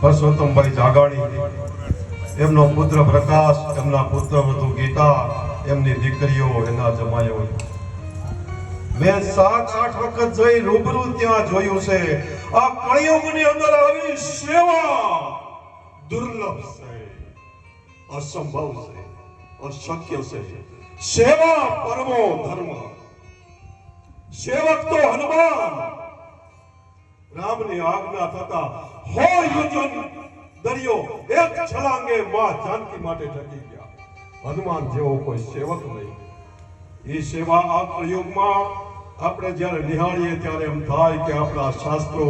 પરસોત્તમભાઈ જાગાણી, એમનો પુત્ર પ્રકાશ, એમના પુત્ર ગીતા, એમની દીકરીઓ એના જમાયો મેં સાત આઠ વખત જઈ રૂબરૂ ત્યાં જોયું છે. આ કળિયુગની અંદર આવી સેવા દુર્લભ છે. અસંભવ છે. અશક્ય છે. સેવા પરમો ધર્મ. સેવક તો હનુમાન. રામની આજ્ઞા થતા હોય યુજન દરિયો એક છલાંગે માં જાનકી માટે ટકી ગયા. હનુમાન જેવો કોઈ સેવક નહીં. એ સેવા આ પ્રયોગમાં આપણે જ્યારે નિહાળીએ ત્યારે એમ થાય કે આપણા શાસ્ત્રો,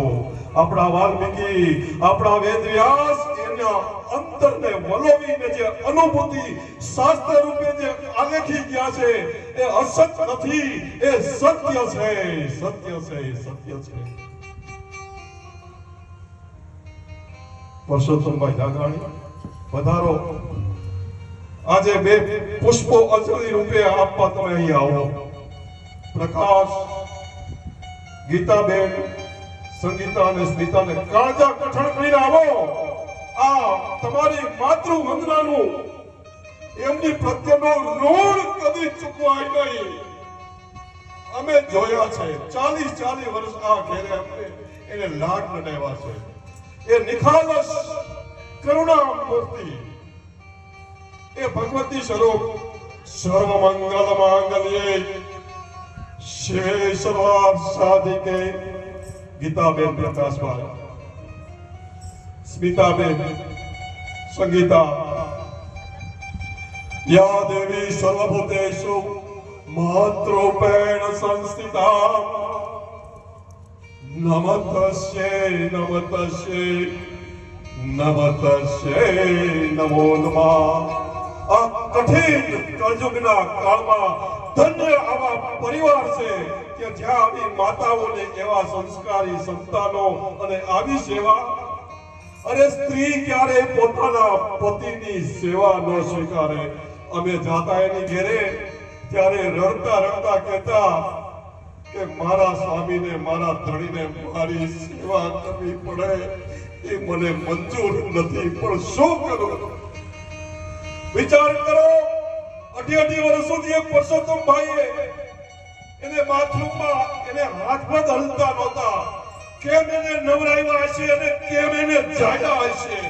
આપણા વાલ્મીકી, આપણા વેદ એના અંતરને વલોવીને જે અનુભૂતિ શાસ્ત્ર રૂપે જે આલેખી ગયા છે, એ અસત નથી, એ સત્ય છે સત્ય છે સત્ય છે. પરસોત્તમભાઈ જાગાણી વધારો. આજે બે પુષ્પો અચળી રૂપે આપવા તમે અહીં આવો. પ્રકાશ, ગીતાબેન, સંગીતા અને સ્મિતાને કાળજા કઠણ કરીને આવો. આ તમારી માતૃવંદનાનું એમની પ્રત્યેનો ઋણ કદી ચૂકવાય નહીં. અમે જોયા છે, ચાલીસ ચાલીસ વર્ષ આ ઘેરે એને લાડ લડાવ્યા છે. એ નિખાલસ કરુણા મૂર્તિ એ ભગવતી સ્વરૂપ સર્વ મંગલ માંગલ્યે શિવે સર્વાર્થ સાધિકે ગીતાબેન પ્રકાશભાઈ સ્મિતાબેન સંગીતા યા દેવી સર્વભૂતેષુ માતૃપેણ સંસ્થિતા નમતસ્યે નમતસ્યે નમતસ્યે નમો નમઃ આ કઠિન કળયુગના કાળમાં ધન્ય આવા પરિવાર છે કે જ્યાં આવી માતાઓને એવા સંસ્કારી સંતાનો અને આવી સેવા અરે સ્ત્રી ક્યારે પોતાના પતિની સેવા ન સ્વીકારે અમે જાતા એની ઘેરે ત્યારે રડતા રડતા કહેતા કે મારા સ્વામીને, મારા ધણીને મારી સેવા કરવી પડે. એ મને મંજૂર નથી, પણ શું કરું? વિચાર કરો અઢી અઢી વર્ષ સુધી એક પરસોત્તમ ભાઈએ એને બાથરૂમમાં, એને હાથ પગ હલતા નહોતા. કેમ એને નવરાવ્યા હશે અને કેમ એને જાગ્યા હશે?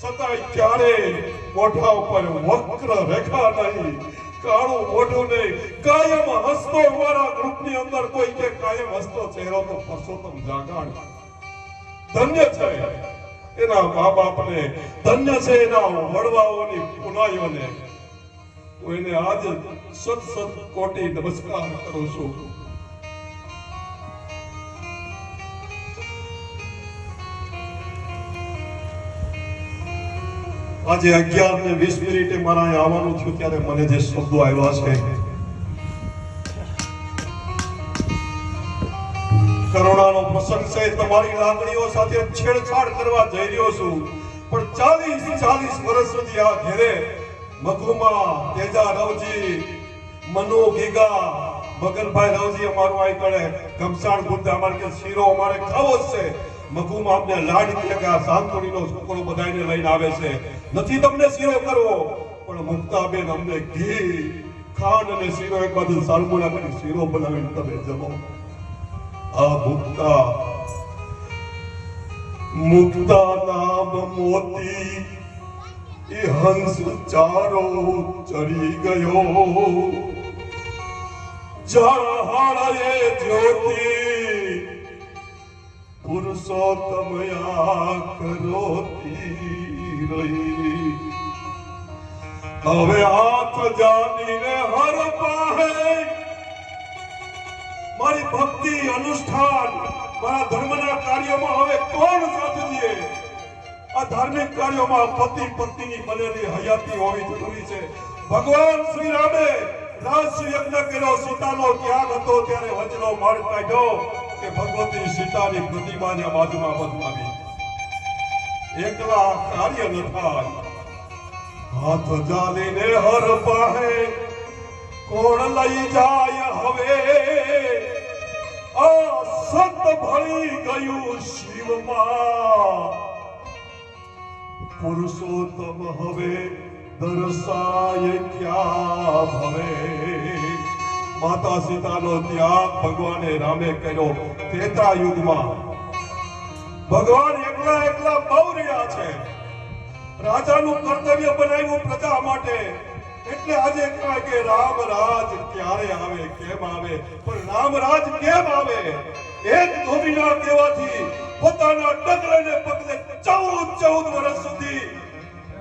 છતાંય ક્યારે મોઢા ઉપર વક્ર રેખા નહીં. કાળું, મોઢું નહીં. કાયમ હસતો અમારા ગ્રુપની અંદર કોઈ કે કાયમ હસતો ચહેરો તો પરસોત્તમ જાગાણ ધન્ય છે. એના મા બાપને ધન્ય છે એના વડવાઓની પુનાઈઓને. હું એને આજ સત સત કોટી નમસ્કાર કરું છું. આજે અગિયાર ને વીસ મિનિટે મારા આવવાનું થયું ત્યારે મને જે શબ્દો આવ્યા છે, કરુણાનો પ્રસંગ છે, તમારી લાગણીઓ સાથે છેડછાડ કરવા જઈ રહ્યો છું. પણ ચાલીસ ચાલીસ વર્ષ સુધી આ ઘેરે મઘુમા તેજા રવજી, મનુ, ગીગા, મગનભાઈ રવજી અમારું આઈ કડે ઘમસાણ બુદ્ધ, અમારે કે શીરો અમારે ખાવો છે. મઘુમા આપને લાડ કે કે આ સાંતોડીનો છોકરો બધાને લઈને આવે છે. નથી તમને શીરો કરવો, પણ મુક્તાબેન અમને ઘી, ખાંડ અને શીરો એક બાજુ સાલમુના કરી શીરો બનાવીને તમે જમો. આ મુક્તા મુક્તા નામ મોતી, એ હંસ ચારો ચડી ગયો. જળહળે જ્યોતિ પુરુષોત્તમ કરોતી રહી હવે હાથ જાનીને હર પાહે મારી ભક્તિ અનુષ્ઠાન મારા ધર્મના કાર્યોમાં હવે કોણ સાથ દે આ ધાર્મિક કાર્યોમાં પતિ પત્નીની બનેલી હયાતી હોવી જરૂરી છે. ભગવાન શ્રી રામે હર પાહે કોણ લઈ જાય હવે? આ સત ભળી ગયું શિવમાં. પુરુષોત્તમ હવે દર્શાય ક્યાં ભવે? માતા સીતાનો ત્યાગ ભગવાને રામે કર્યો ત્રેતા યુગમાં. ભગવાન એકલા એકલા બહુ રહ્યા છે. રાજાનું કર્તવ્ય બનાવ્યું પ્રજા માટે. એટલે આજે કહેવાય કે રામ રાજ ક્યારે આવે, કેમ આવે? પણ રામ રાજ કેમ આવે? એક ધોબીના કહેવાથી પોતાના ડગલે પગલે ચૌદ ચૌદ વર્ષ સુધી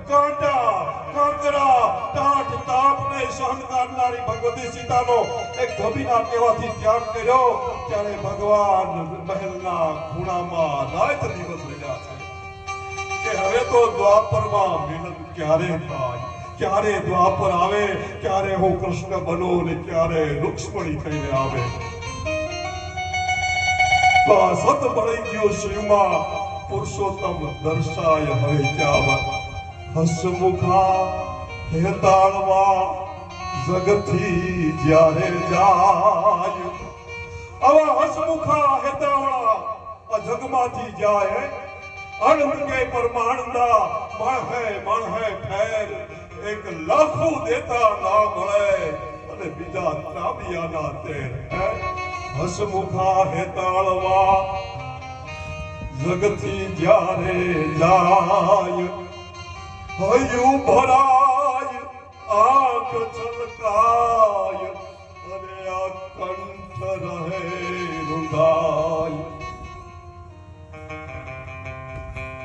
કાંટા કાંકરા ટાટ તાપને સહન કરનારી ભગવતી સીતાનો એક ધોબીના કહેવાથી ત્યાગ કર્યો, ત્યારે ભગવાન મહેલના ખૂણામાં રાત દિવસ રહ્યા છે. કે હવે તો દ્વાપરમાં મિલન ક્યારે થાય? ક્યારે દ્વાપર આવે? ક્યારે હું કૃષ્ણ બનો ને ક્યારે રુક્ષ્મણી થઈને આવે? હદ પડી ગયો શિવમાં પુરુષોત્તમ દર્શાય હવે ક્યાં હસમુખા હેતાળવા જગથી જ્યારે જાય. આવા હસમુખા હેતાળા આ જગમાંથી જાય. કે પરમાણના મણ હે મણ હે ફેર. એક લાખો દેતા ના મળે અને બીજા ત્રાબિયાના તેર હસમુખા હેતાળવા જગથી જ્યારે જાય. હયું ભરાય, આંખ છલકાય અરે આ કંઠ રહે રૂંધાય.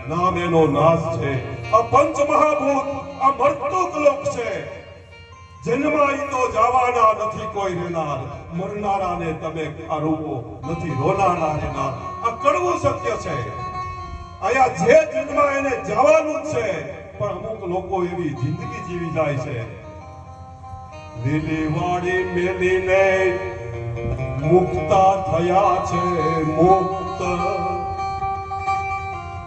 નામ એનો નાશ છે. આ પંચ મહાભૂત, આ મર્તુક લોક છે. જન્માઈ તો જવાના નથી કોઈ રહેનાર. મરનારાને તમે આ રૂપો નથી રોનારા રહેનાર. આ કડવું સત્ય છે. અહીંયા જે જન્માય એને જવાનું છે. પણ અમુક લોકો એવી જિંદગી જીવી જાય છે. લીલી વાડી મેલીને મુક્તા થયા છે મુક્ત.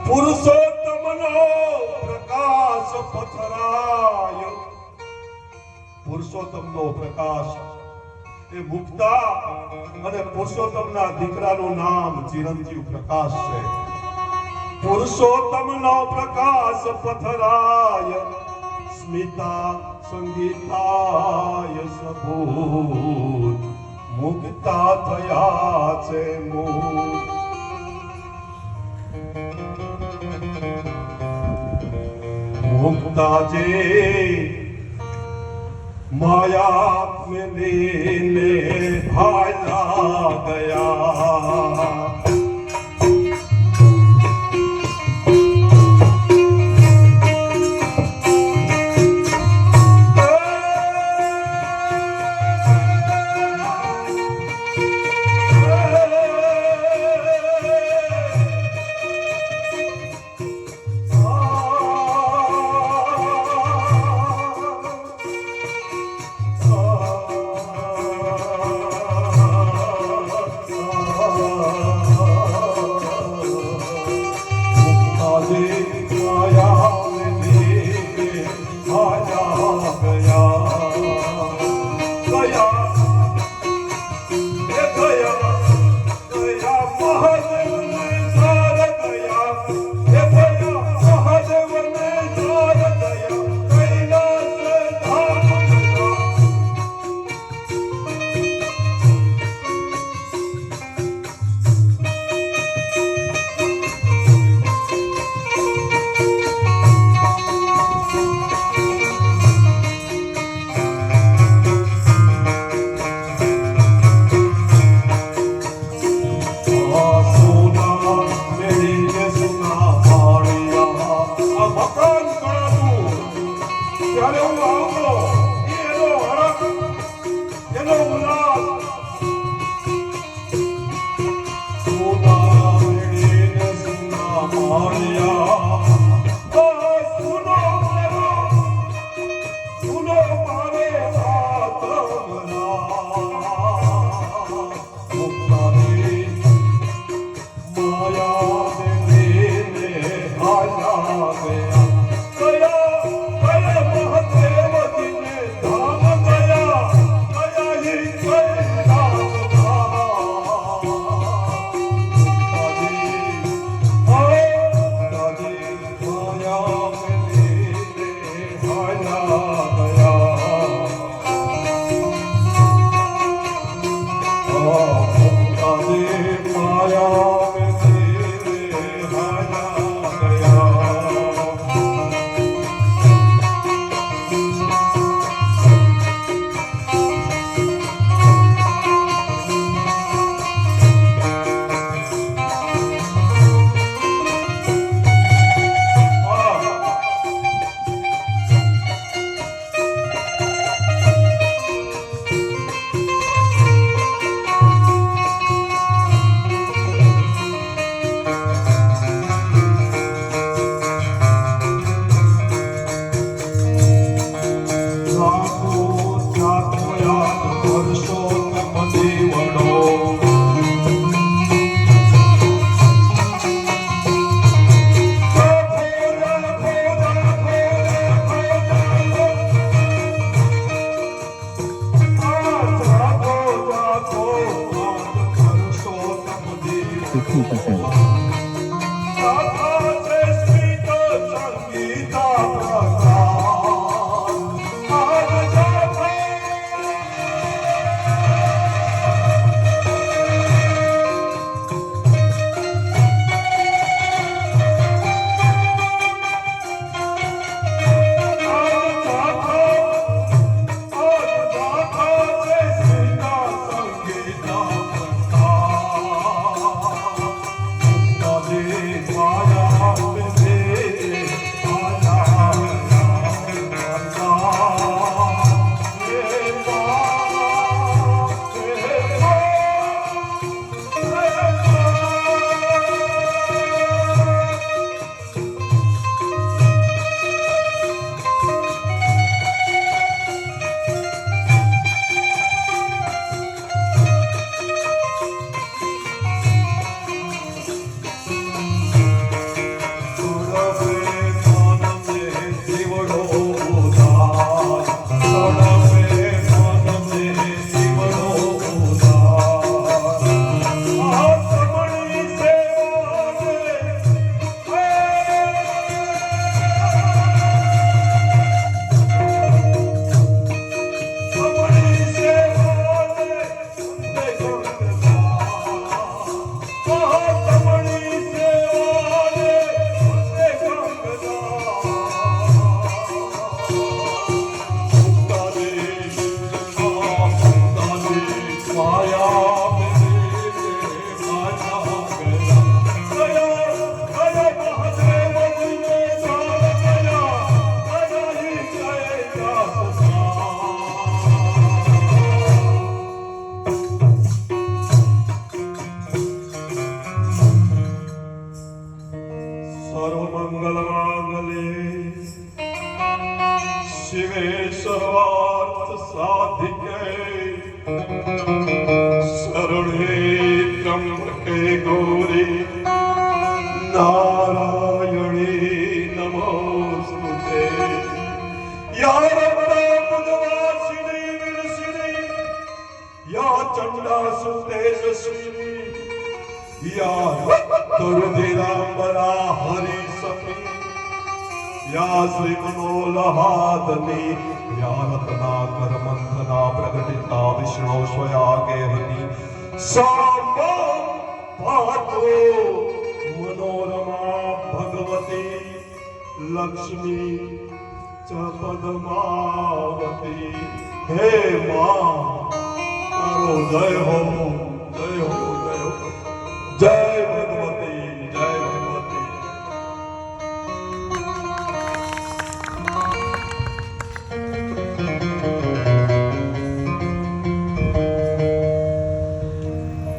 પુરુષોત્તમનો પ્રકાશ પથરાય. પુરુષોત્તમનો પ્રકાશ એ મુક્તા અને પુરુષોત્તમના દીકરાનું નામ ચિરંજીવ પ્રકાશ છે. પુરુષોત્તમ નો પ્રકાશ પથરાય, સ્મિતા સંગીતાય સભૂત, મુક્તા થયા છે મૂળ. મુક્તા જે માયા ભાઈ Oh. શ્રી મનોલહાદની યા રત્નાકર મંથના પ્રગટિતા વિષ્ણુ સ્વયા ગેહની સાંબા ભાતો મનોરમા ભગવતી લક્ષ્મી પદ્માવતી હે માં તારો જય હો